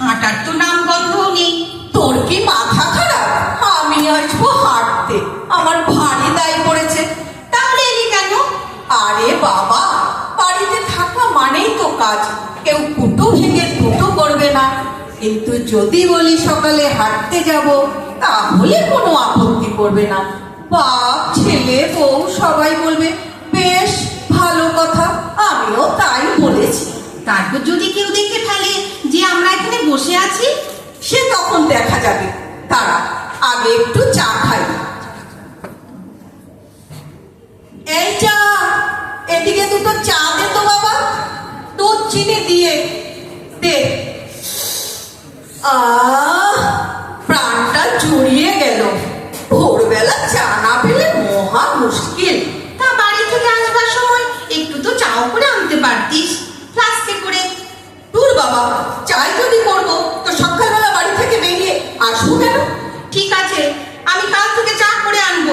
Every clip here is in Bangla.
হাঁটার তো নাম গন্ধও নেই। তোর কি মাথা খারাপ? আমি আসব হাঁটতে। আমার ভারী দায় পড়েছে। তাহলে এলি কেন? আরে বাবা, বাড়িতে থাকা মানেই তো কাজ। কেউ কুটো ভেঙে দুটো করবে না। কিন্তু যদি বলি সকালে হাঁটতে যাব, তাহলে কোনো আপত্তি করবে না। বাপ, ছেলে, বউ সবাই বলবে, বেশ, ভালো কথা। আমিও তাই বলেছি। তারপর যদি কেউ দেখে ফেলে যে আমরা এখানে বসে আছি, সে তখন দেখা যাবে। তারা আগে একটু চা খাই। এই চা, এদিকে দুটো চা দে তো বাবা। দুধ চিনি দিয়ে দে। আহ চাই যদি করব তো সকালবেলা বাড়ি থেকে বেরিয়ে আসব কেন? ঠিক আছে আমি কাল থেকে চা করে আনব।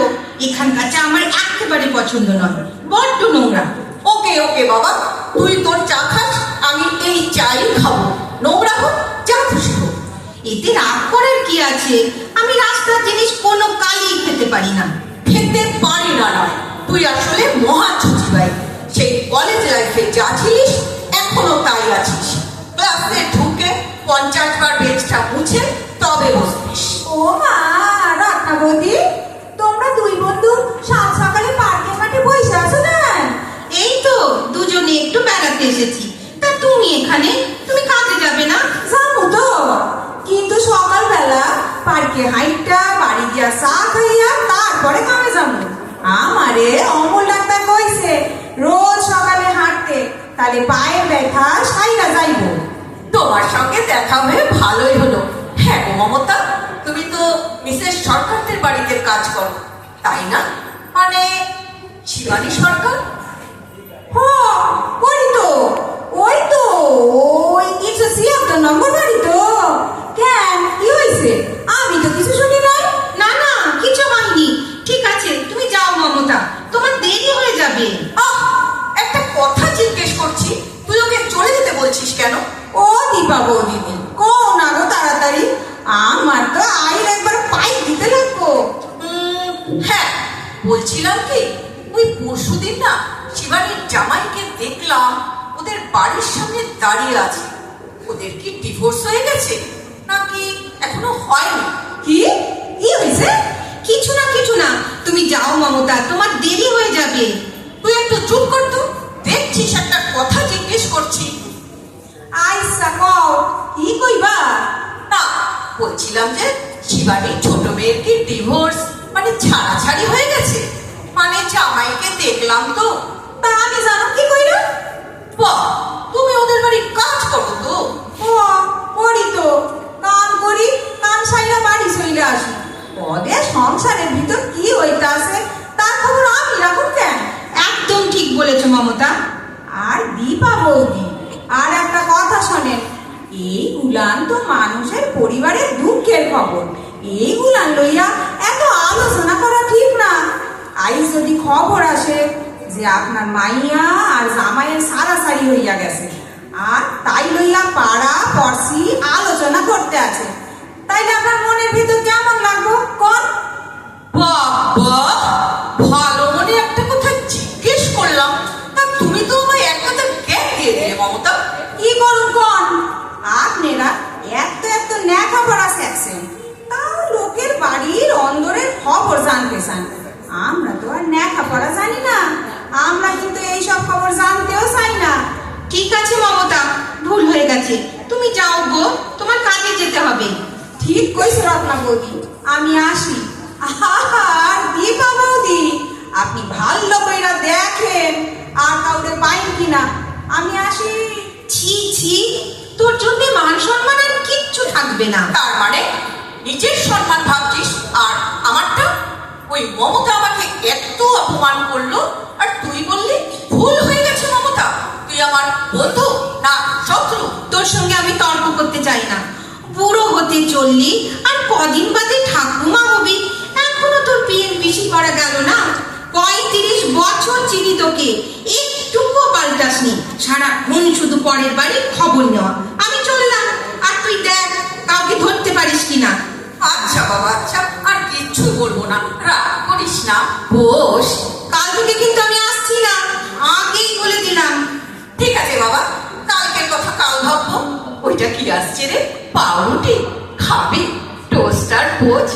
এখানকার চা আমার একেবারে পছন্দ নয় বড্ড নোংরা। ওকে ওকে বাবা তুই তোর চা খাস আমি এই চাই খাব। নোংরা হোক যা খুশি হোক। এতে রাগ করার কি আছে? আমি রাস্তার জিনিস কোনো কালই খেতে পারি না। খেতে পারি না নয় তুই আসলে মহা ভাই সেই কলেজ লাইফে যা ছিলিস এখনও তাই আছিস। ক্লাসে ঢুকে পঞ্চাশ বার বেঞ্চটা মুছে তবে বসতিস। ও মা রান্না বৌদি তোমরা দুই বন্ধু সাত সকালে পার্কের মাঠে বসে আছো না এই তো দুজনে একটু বেড়াতে এসেছি তা তুমি এখানে তুমি কাজে যাবে না জানো তো কিন্তু সকালবেলা পার্কে হাইটটা বাড়ি গিয়া চা খাইয়া তারপরে কামে যাব আমারে অমল ডাক্তার কইছে রোজ সকালে হাঁটতে তাহলে পায়ের ব্যথা সাইরা যাইবো তোমার সঙ্গে দেখা হয়ে ভালোই হলো। হ্যাঁ মমতা, তুমি তো মিসেস সরকারদের বাড়িতে কাজ করো, তাই না? মানে শিবানী সরকার? হ্যাঁ ওই তো ওই তো, ওই কিছু সিয়াত্তর নম্বর বাড়ি তো। ওই পরশুদিন না শিবানীর জামাইকে দেখলাম ওদের বাড়ির সামনে দাঁড়িয়ে আছে। ওদের কি ডিভোর্স হয়ে গেছে? নাকি এখনও হয়নি? কি? কি হয়েছে? কিছু না কিছু না। তুমি যাও মমতা তোমার দেরি হয়ে যাবে। তুই একটু চুপ কর তো। দেখছিস একটা কথা জিজ্ঞেস করছি। আইসা কও কি কইবা? না বলছিলাম যে শিবানীর ছোট মেয়ের কি ডিভোর্স মানে ছাড়াছাড়ি হয়ে গেছে? মানে জামাইকে দেখলাম তো। তা আমি জানো কি কইরা বাহ তুমি ওদের বাড়ি কাজ করো তো। ও করি তো। কাম করি কাম সাইরা বাড়ি চলে আসি। ওদের সংসারের ভিতর কি হইতাছে তার খবর আমি রাখুন কেন? একদম ঠিক বলেছ মমতা। আর দীপা বৌদি আর একটা কথা শোনেন। এই গুলান তো মানুষের পরিবারের দুঃখের খবর। এই গুলান লইয়া এত আলোচনা করা ঠিক না। আইজ যদি খবর আসে যে আপনার মাইয়া আর জামাইয়ের সারাসারি হইয়া গেছে আর তাই লইয়া পাড়া পড়শি আলোচনা করতে আছে তাইলে আপনার মনের ভিতর কেমন লাগবো? কোন? বাবা ভালো মনে একটা কথা জিজ্ঞেস করলাম। তা তুমি তো আমায় এক কথা জ্ঞান দিয়ে দিলে মমতা? কি করুন কোন আপনারা এত এত লেখাপড়া শিখছেন তাও লোকের বাড়ির অন্দরের খবর জানতে চান আমরা তো আর লেখাপড়া জানি না আমরা কিন্তু এই সব খবর জানতেও চাই না ঠিক আছে মমতা ভুল হয়ে গেছে তুমি যাও গো তোমার কাজে যেতে হবে। ঠিক কইছে রত্না বৌদি। আমি আসি। আর দীপা বৌদি আপনি ভালো কইরা দেখেন আর কাউরে পাইন কিনা। আমি আসি। ছি ছি তোর জন্য মান সম্মান আর কিচ্ছু থাকবে না। তার মানে নিজের সম্মান ভাবছিস আর আমারটা? ওই মমতা আমাকে এত অপমান পথে চললি? আর কদিন বাদে ঠাকুমা হবি? এখনও তোর বিয়ের বেশি করা গেল না? পঁয়ত্রিশ বছর চিনি তোকে। একটুকু পাল্টাসনি। সারাক্ষণ শুধু পরের বাড়ি খবর নেওয়া। আমি চললাম। আর তুই দেখ কাউকে ধরতে পারিস কিনা। আচ্ছা বাবা আচ্ছা। আর কিচ্ছু করব না। রাগ করিস না। বস কাল থেকে কিন্তু আমি আসছি না। আগেই বলে দিলাম। ঠিক আছে বাবা কালকের কথা কাল ভাববো। ওইটা কি আসছে রে? পাউরুটি। খাবি? টোস্টার পোচ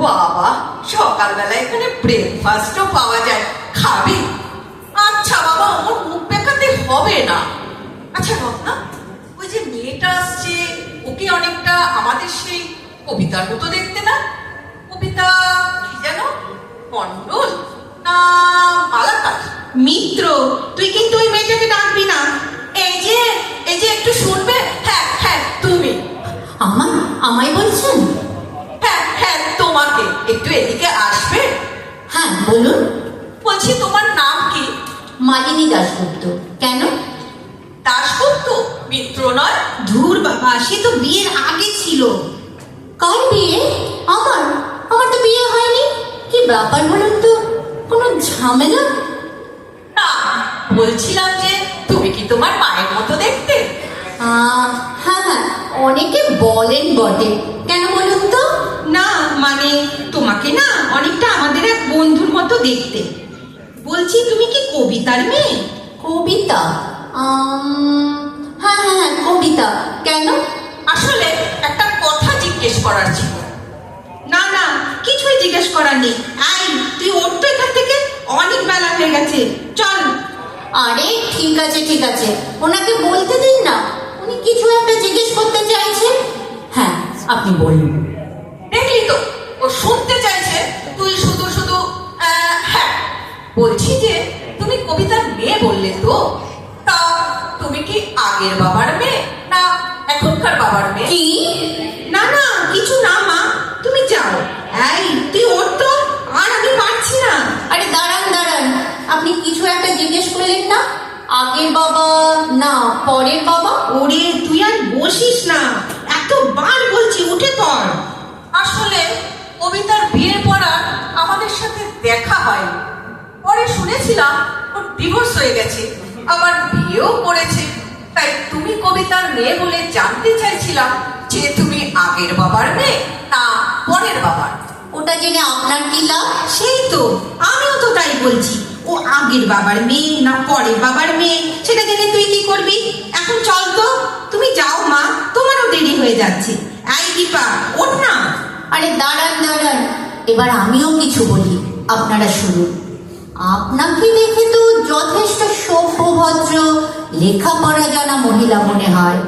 বাবা সকালবেলা এখানে ব্রেকফাস্টও পাওয়া যায়। খাবি? আচ্ছা বাবা, আমার মুখ দেখাতে হবে না। আচ্ছা রত্না, ওই যে মেয়েটা আসছে, ওকে অনেকটা আমাদের সেই কবিতার মতো দেখতে না? কবিতা কি যেন? মন্ডল না, মালাকার। মিত্র, তুই কিন্তু ওই মেয়েটাকে ডাকবি না। এই যে এই যে একটু শুনবে হ্যাঁ হ্যাঁ তুমি আমার আমায় বলছেন? হ্যাঁ হ্যাঁ তোমাকে। একটু এদিকে আসবে? হ্যাঁ বলুন। বলছি তোমার নাম কি? মালিনী দাশগুপ্ত। কেন? দাশগুপ্ত? মিত্র নয়? ধুর বাবা সে তো বিয়ের আগে ছিল। কার বিয়ে? আমার। আমার তো বিয়ে হয়নি। কি ব্যাপার বলুন তো? কোনো ঝামেলা? না বলছিলাম যে তুমি কি তোমার মায়ের মতো দেখতে? হ্যাঁ হ্যাঁ। অনেকে বলেন বটে। কেন বলুন তো? না মানে তোমাকে না অনেকটা আমাদের এক বন্ধুর মতো দেখতে। বলছি তুমি কি কবিতার মেয়ে? কবিতা? হ্যাঁ হ্যাঁ হ্যাঁ কবিতা। কেন? আসলে একটা কথা জিজ্ঞেস করার ছিল। না না কিছুই জিজ্ঞেস করার নেই। আই তুই ওর তো এখান থেকে। অনেক বেলা হয়ে গেছে। চল। আরে ঠিক আছে ঠিক আছে। ওনাকে বলতে দিন না। উনি কিছু একটা জিজ্ঞেস করতে চাইছেন? হ্যাঁ আপনি বলুন। দেখলি তো ও শুনতে চাইছে তুই শুধু শুধু হ্যাঁ বলছি যে তুমি কবিতার মেয়ে বললে তো তা তুমি কি আগের বাবার মেয়ে না এখনকার বাবার মেয়ে? কি? না না কিছু না মা। তুমি যাও। এই তুই ওর তো আর আমি পারছি না। আরে দাঁড়ান দাঁড়ান। আপনি কিছু একটা জিজ্ঞেস করলেন না? আগের বাবা না পরের বাবা ওরে তুই আর বসিস না। এতবার বলছি উঠে পড়। আসলে কবিতার বিয়ের পর আর আমাদের সাথে দেখা হয় পরে শুনেছিলাম ওর ডিভোর্স হয়ে গেছে আবার বিয়েও করেছে। তাই তুমি কবিতার মেয়ে বলে জানতে চাইছিলাম যে তুমি আগের বাবার মেয়ে না পরের বাবার। ওটা জেনে আপনার কি লাভ? সেই তো আমিও তো তাই বলছি। আগের বাবার মেয়ে না পরের বাবার মেয়ে? সেটা জেনে তুই কি করবি? এখন চল তো। তুমি যাও মা। তোমারও দেরি হয়ে যাচ্ছে। এই দীপা ওঠ না। আরে দাঁড়ান দাঁড়ান। এবার আমিও কিছু বলি। আপনারা শুনুন। আপনাকে দেখে তো যথেষ্ট সভ্য ভদ্র লেখাপড়া জানা মহিলা মনে হয়।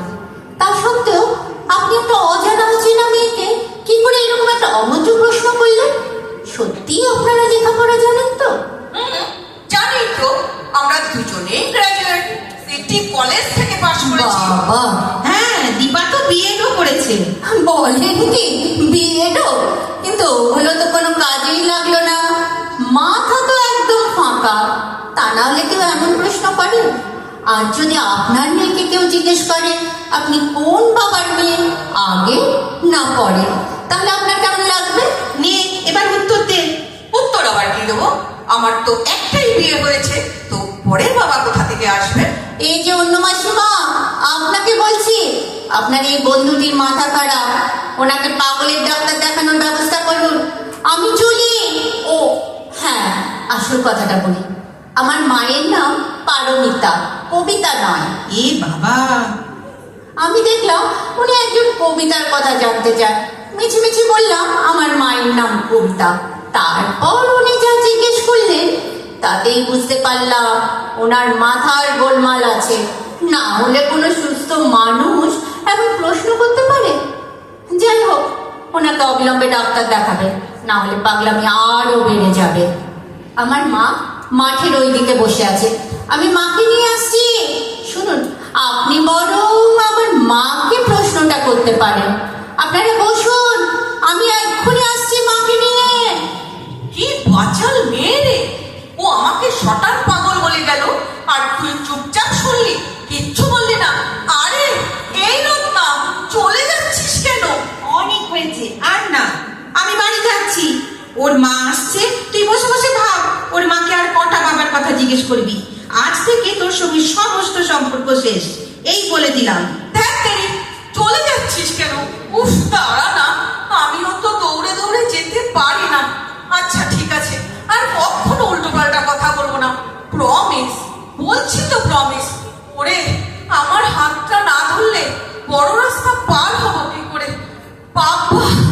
তা সত্ত্বেও আপনি একটা অজানা অচেনা মেয়েকে কি করে এরকম একটা অমোজ্য প্রশ্ন করলেন? সত্যিই আপনারা লেখাপড়া জানেন তো? হুম, তো আমরা দুজনেই গ্রাজুয়েট সিটি কলেজ থেকে পাশ করেছি। বাবা। হ্যাঁ দীপা তো বিএডও করেছে। বলেন কি বিয়েডও কিন্তু ওগুলো তো কোনো কাজেই লাগল না। মাথা তো একদম ফাঁকা। তা না হলে কেউ এমন প্রশ্ন করে? আর যদি আপনার মেয়েকে কেউ জিজ্ঞেস করে আপনি কোন বাবার মেয়ে? আগে না পরে। তাহলে আপনার কেমন লাগবে? নে এবার উত্তর দে। উত্তর আবার কি দেবো? আমার তো একটাই বিয়ে হয়েছে তো পরের বাবা কোথা থেকে আসবে? এই যে অন্য মাসিমা আপনাকে বলছি আপনার এই বন্ধুটির মাথা খারাপ। ওনাকে পাগলের ডাক্তার দেখানোর ব্যবস্থা করুন। আমি চলি। ও হ্যাঁ আসল কথাটা বলি। আমার মায়ের নাম পারমিতা কবিতা নয়। এ বাবা। আমি দেখলাম উনি একজন কবিতার কথা জানতে চান। মিছিমিছি বললাম আমার মায়ের নাম কবিতা। তারপর উনি যা জিজ্ঞেস করলেন তাতেই বুঝতে পারলাম, ওনার মাথার গোলমাল আছে। না হলে কোনো সুস্থ মানুষ এমন প্রশ্ন করতে পারে। যাই হোক, ওনাকে অবিলম্বে ডাক্তার দেখাবে, না হলে পাগলামি আরও বেড়ে যাবে। আমার মা মাঠের ওই দিকে বসে আছে। আমি মাকে নিয়ে আসছি। শুনুন, আপনি বরং আমার মাকে প্রশ্নটা করতে পারেন। আপনারা বসুন, আমি এক্ষুনি আসছি মাকে নিয়ে। কি বাচাল মেয়ে রে! আমাকে শটান পাগল বলে গেল। আর তুই চুপচাপ শুনলি? কিচ্ছু বললি না। আরে এই রত্না চলে যাচ্ছিস কেন? অনেক হয়েছে আর না। আমি বাড়ি যাচ্ছি। ওর মা আসছে। তুই বসে বসে ভাব ওর মাকে আর কটা বাবার কথা জিজ্ঞেস করবি? আজ থেকে তোর সঙ্গে সমস্ত সম্পর্ক শেষ। এই বলে দিলাম। দেখ চলে যাচ্ছিস কেন? উফ দাঁড়া না। আমিও তো দৌড়ে দৌড়ে যেতে পারি না। প্রমিস বলছি তো প্রমিস ওরে, আমার হাতটা না ধরলে বড় রাস্তা পার হব কি করে? বাবা!